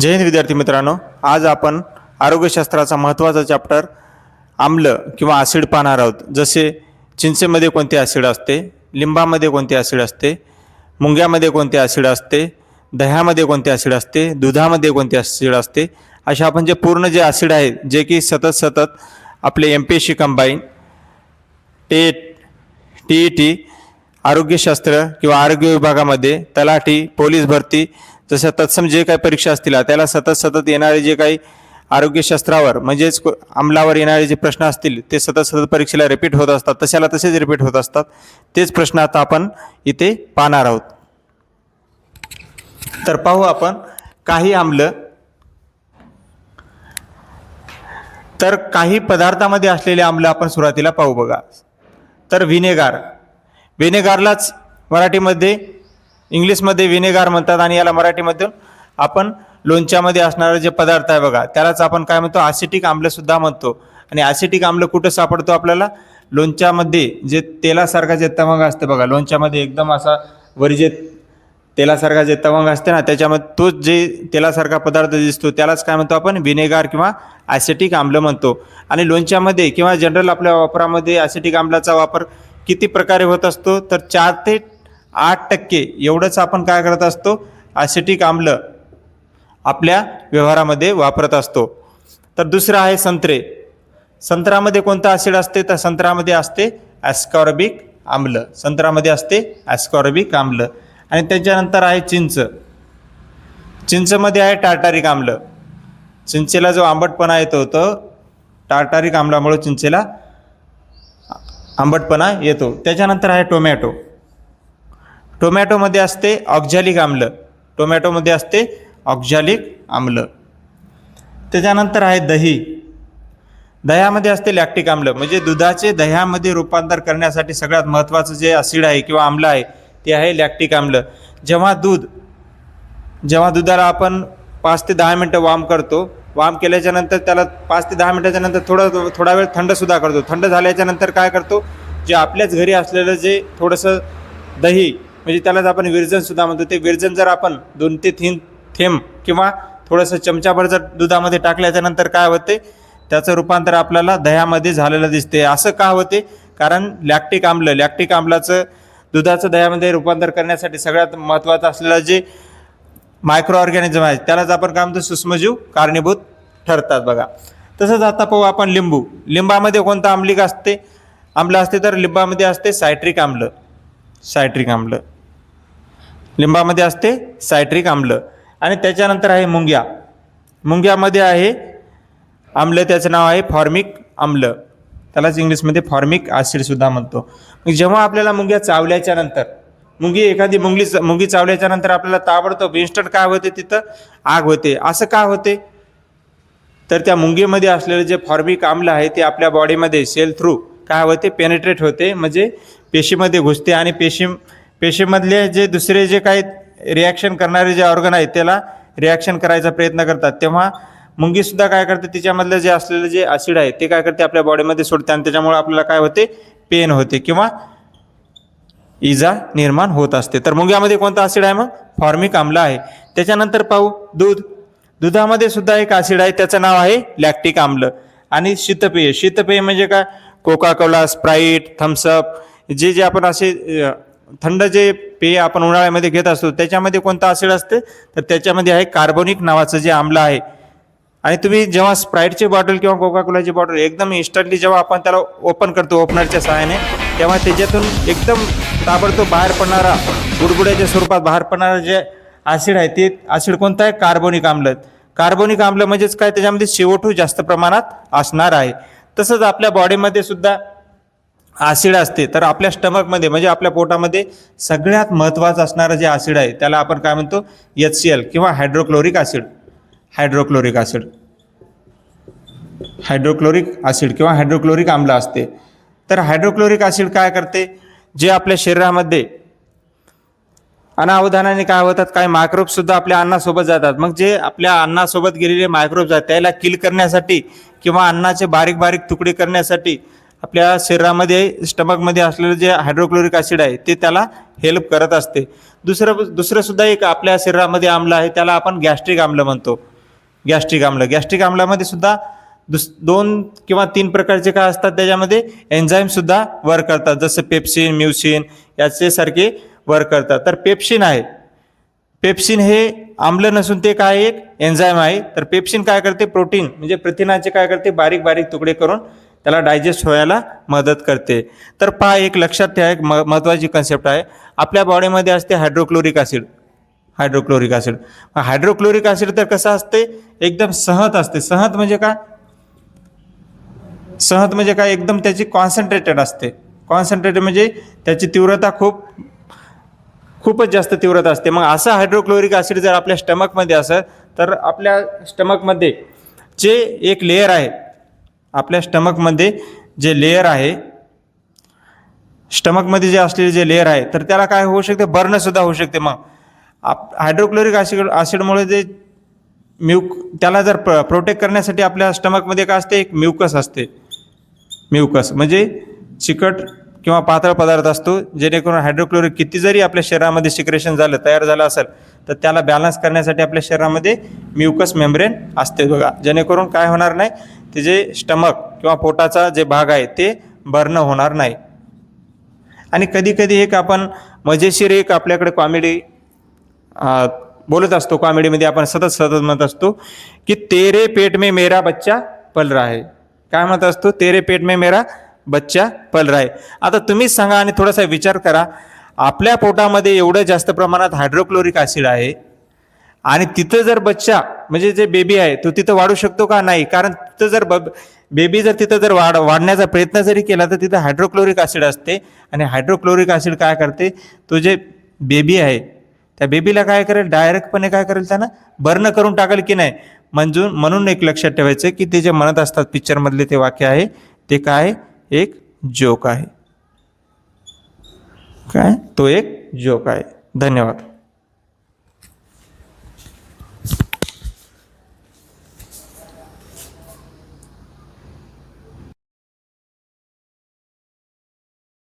जय हिंद विद्यार्थी मित्रांनो आज आपण आरोग्यशास्त्राचा महत्त्वाचा चॅप्टर आम्ल किंवा ॲसिड पाहणार आहोत. जसे चिंचेमध्ये कोणते ॲसिड असते लिंबामध्ये कोणते ॲसिड असते मुंग्यामध्ये कोणते ॲसिड असते दह्यामध्ये कोणते ॲसिड असते दुधामध्ये कोणते ॲसिड असते अशा आपण जे पूर्ण जे ॲसिड आहेत जे की सतत सतत आपले M P S C combine TET T E T आरोग्यशास्त्र किंवा आरोग्य विभागामध्ये तलाठी पोलीस भरती जशा तत्सम जे काही परीक्षा असतील त्याला सतत सतत येणारे जे काही आरोग्यशास्त्रावर म्हणजेच अंमलावर येणारे जे प्रश्न असतील ते सतत सतत परीक्षेला रिपीट होत असतात. तशाला तसेच रिपीट होत असतात. तेच प्रश्न आता आपण इथे पाहणार आहोत. तर पाहू आपण काही आम्ल तर काही पदार्थामध्ये असलेले आम्ल आपण सुरुवातीला पाहू बघा. तर व्हिनेगार. व्हिनेगारलाच मराठीमध्ये इंग्लिशमध्ये विनेगार म्हणतात आणि याला मराठीमधून आपण लोणच्यामध्ये असणारे जे पदार्थ आहे बघा त्यालाच आपण काय म्हणतो? ॲसिटिक आम्लसुद्धा म्हणतो. आणि ॲसिटिक आम्ल कुठं सापडतो आपल्याला? लोणच्यामध्ये जे तेलासारखा जे तवंग असते बघा लोणच्यामध्ये एकदम असा वरी जे तेलासारखा जे तवंग असते ना त्याच्यामध्ये तोच जे तेलासारखा पदार्थ दिसतो त्यालाच काय म्हणतो आपण? विनेगार किंवा ॲसिटिक आम्ल म्हणतो. आणि लोणच्यामध्ये किंवा जनरल आपल्या वापरामध्ये ॲसिटिक आम्लाचा वापर किती प्रकारे होत असतो? तर चार ते आठ टक्के. एवढंच आपण काय करत असतो? ॲसिटिक आम्ल आपल्या व्यवहारामध्ये वापरत असतो. तर दुसरं आहे संत्रे. संत्र्यामध्ये कोणतं ॲसिड असते? तर संत्र्यामध्ये असते ॲस्कॉर्बिक आम्ल. संत्र्यामध्ये असते ॲस्कॉर्बिक आम्ल. आणि त्याच्यानंतर आहे चिंच. चिंचमध्ये आहे टार्टारिक आम्ल. चिंचेला जो आंबटपणा येतो तो टार्टारिक आम्लामुळे चिंचेला आंबटपणा येतो. त्याच्यानंतर आहे टोमॅटो. टोमॅटोमध्ये असते ऑक्झॅलिक आम्ल. टोमॅटोमध्ये असते ऑक्झॅलिक आम्ल. त्याच्यानंतर आहे दही. दह्यामध्ये असते लॅक्टिक आम्ल. म्हणजे दुधाचे दह्यामध्ये रूपांतर करण्यासाठी सगळ्यात महत्त्वाचं जे ॲसिड आहे किंवा आम्ल आहे ते आहे लॅक्टिक आम्ल. जेव्हा दूध जेव्हा दुधाला आपण पाच ते दहा मिनटं वाम करतो वाम केल्याच्यानंतर त्याला पाच ते दहा मिनटाच्या नंतर थोडं थोडा वेळ थंडसुद्धा करतो. थंड झाल्याच्यानंतर काय करतो? जे आपल्याच घरी असलेलं जे थोडंसं दही म्हणजे त्यालाच आपण विरजनसुद्धा म्हणतो. ते विरजन जर आपण दोन ते तीन थेंब किंवा थोडंसं चमचाभर जर दुधामध्ये टाकल्याच्यानंतर काय होते? त्याचं रूपांतर आपल्याला दह्यामध्ये झालेलं दिसते. असं का होते? कारण लॅक्टिक आम्ल लॅक्टिक आम्लाचं दुधाचं दह्यामध्ये रूपांतर करण्यासाठी सगळ्यात महत्त्वाचं असलेलं जे मायक्रो ऑर्गॅनिझम आहे त्यालाच आपण काय म्हणतो? सूक्ष्मजीव कारणीभूत ठरतात बघा. तसंच आता पाहू आपण लिंबू. लिंबामध्ये कोणतं आम्लिक असते? आम्ल असते तर लिंबामध्ये असते सायट्रिक आम्ल. सायट्रिक आम्ल. लिंबामध्ये असते सायट्रिक आम्ल. आणि त्याच्यानंतर आहे मुंग्या. मुंग्यामध्ये आहे आम्ल त्याचं नाव आहे फॉर्मिक आम्ल. त्यालाच इंग्लिशमध्ये फॉर्मिक ॲसिडसुद्धा म्हणतो. मग जेव्हा आपल्याला मुंग्या चावल्याच्या नंतर मुंगी एखादी मुंगली मुंगी चावल्याच्या नंतर आपल्याला ताबडतोब इन्स्टंट काय होते तिथं? आग होते. असं का होते? तर त्या मुंगीमध्ये असलेलं जे फॉर्मिक आम्ल आहे ते आपल्या बॉडीमध्ये सेल थ्रू काय होते? पेनेट्रेट होते. म्हणजे पेशीमध्ये घुसते आणि पेशी पेशीमधले जे दुसरे जे काही रिॲक्शन करणारे जे ऑर्गन आहेत त्याला रिॲक्शन करायचा प्रयत्न करतात. तेव्हा मुंगीसुद्धा काय करते तिच्यामधलं जे असलेलं जे ॲसिड आहे ते काय करते आपल्या बॉडीमध्ये सोडते आणि त्याच्यामुळे आपल्याला काय होते पेन होते किंवा इजा निर्माण होत असते. तर मुंग्यामध्ये कोणतं ॲसिड आहे मग? फॉर्मिक आम्ल आहे. त्याच्यानंतर पाहू दूध. दुधामध्ये सुद्धा एक ॲसिड आहे त्याचं नाव आहे लॅक्टिक आम्ल. आणि शीतपेय. शीतपेय म्हणजे काय? कोका कोला स्प्राईट थम्सअप जे जे आपण असे थंड जे पेय आपण उन्हाळ्यामध्ये घेत असतो त्याच्यामध्ये कोणतं ॲसिड असते? तर त्याच्यामध्ये आहे कार्बोनिक नावाचं जे आम्ल आहे. आणि तुम्ही जेव्हा स्प्राईटची बॉटल किंवा कोका कोलाची बॉटल एकदम इन्स्टंटली जेव्हा आपण त्याला ओपन करतो ओपनरच्या सहाय्याने तेव्हा त्याच्यातून एकदम ताबडतोब बाहेर पडणारा गुडगुड्याच्या स्वरूपात बाहेर पडणारं जे ॲसिड आहे ते ॲसिड कोणतं आहे? कार्बोनिक आम्ल. कार्बोनिक आम्ल म्हणजेच काय? त्याच्यामध्ये शेवटू जास्त प्रमाणात असणार आहे. तसंच आपल्या बॉडीमध्ये सुद्धा ॲसिड असते तर आपल्या स्टमकमध्ये म्हणजे आपल्या पोटामध्ये सगळ्यात महत्त्वाचं असणारं जे ॲसिड आहे त्याला आपण काय म्हणतो? एच सी एल किंवा hydrochloric acid hydrochloric acid hydrochloric acid किंवा हायड्रोक्लोरिक आम्ल असते. तर हायड्रोक्लोरिक ॲसिड काय करते? जे आपल्या शरीरामध्ये अनावधानाने काय होतात काही मायक्रोबसुद्धा आपल्या अन्नासोबत जातात. मग जे आपल्या अन्नासोबत गेलेले मायक्रोब्स आहेत त्याला किल करण्यासाठी किंवा अन्नाचे बारीक बारीक तुकडे करण्यासाठी आपल्या शरीरामध्ये स्टमकमध्ये असलेलं जे हायड्रोक्लोरिक ॲसिड आहे ते त्याला हेल्प करत असते. दुसरं दुसरंसुद्धा एक आपल्या शरीरामध्ये आम्ल आहे त्याला आपण गॅस्ट्रिक आम्ल म्हणतो. गॅस्ट्रिक आम्ल. गॅस्ट्रिक आम्लामध्ये सुद्धा दुस दोन किंवा तीन प्रकारचे काय असतात त्याच्यामध्ये एन्झाईमसुद्धा वर्क करतात. जसं पेप्सिन म्युसिन याचेसारखे वर्क करतात. तर पेप्सिन आहे. पेप्सिन हे आम्ल नसून ते काय एक एन्झाईम आहे. तर पेप्सिन काय करते? प्रोटीन म्हणजे प्रथिनाचे काय करते? बारीक बारीक तुकडे करून त्याला डायजेस्ट व्हायला मदत करते. तर पहा एक लक्षात ठेवा एक म महत्त्वाची कन्सेप्ट आहे. आपल्या बॉडीमध्ये असते hydrochloric acid hydrochloric acid hydrochloric acid तर कसं असते? एकदम सहत असते. सहत म्हणजे काय? सहत म्हणजे काय? एकदम त्याची कॉन्सन्ट्रेटेड असते. कॉन्सन्ट्रेटेड म्हणजे त्याची तीव्रता खूप खूपच जास्त तीव्रता असते. मग असं हायड्रोक्लोरिक ॲसिड जर आपल्या स्टमकमध्ये असेल तर आपल्या स्टमकमध्ये जे एक लेअर आहे आपल्या स्टमकमध्ये जे लेअर आहे स्टमकमध्ये जे असलेले जे लेअर आहे तर त्याला काय होऊ शकते? बर्नसुद्धा होऊ शकते. मग आप हायड्रोक्लोरिक ॲसिड ॲसिडमुळे जे म्युक त्याला जर प्र प्रोटेक्ट करण्यासाठी आपल्या स्टमकमध्ये काय असते? एक म्युकस असते. म्युकस म्हणजे चिकट किंवा पातळ पदार्थ असतो जेणेकरून हायड्रोक्लोरिक किती जरी आपल्या शरीरामध्ये सिक्रेशन झालं तयार झालं असेल तर त्याला बॅलन्स करण्यासाठी आपल्या शरीरामध्ये म्युकस मेम्ब्रेन असते. बघा जेणेकरून काय होणार नाही? ते जे स्टमक किंवा पोटाचा जे भाग आहे ते भरणं होणार नाही. आणि कधीकधी एक आपण मजेशीर एक आपल्याकडे कॉमेडी बोलत असतो कॉमेडीमध्ये आपण सतत सतत म्हणत असतो की तेरे पेट में मेरा बच्चा पल रहा है. काय म्हणत असतो? तेरे पेट में मेरा बच्चा पल रहा है. आता तुम्हीच सांगा आणि थोडासा विचार करा. आपल्या पोटामध्ये एवढं जास्त प्रमाणात हायड्रोक्लोरिक ॲसिड आहे आणि तिथं जर बच्चा म्हणजे जे बेबी आहे तो तिथं वाढू शकतो का नाही? कारण तिथं जर बेबी जर तिथं जर वाढ वाढण्याचा प्रयत्न जरी केला तर तिथं हायड्रोक्लोरिक ॲसिड असते. आणि हायड्रोक्लोरिक ॲसिड काय करते? तो जे बेबी आहे त्या बेबीला काय करेल? डायरेक्टपणे काय करेल त्यानं? बर्न करून टाकेल की नाही? म्हणजून म्हणून एक लक्षात ठेवायचं की ते जे म्हणत असतात पिक्चरमधले ते वाक्य आहे ते काय एक जोक आहे. काय? तो एक जोक आहे. धन्यवाद.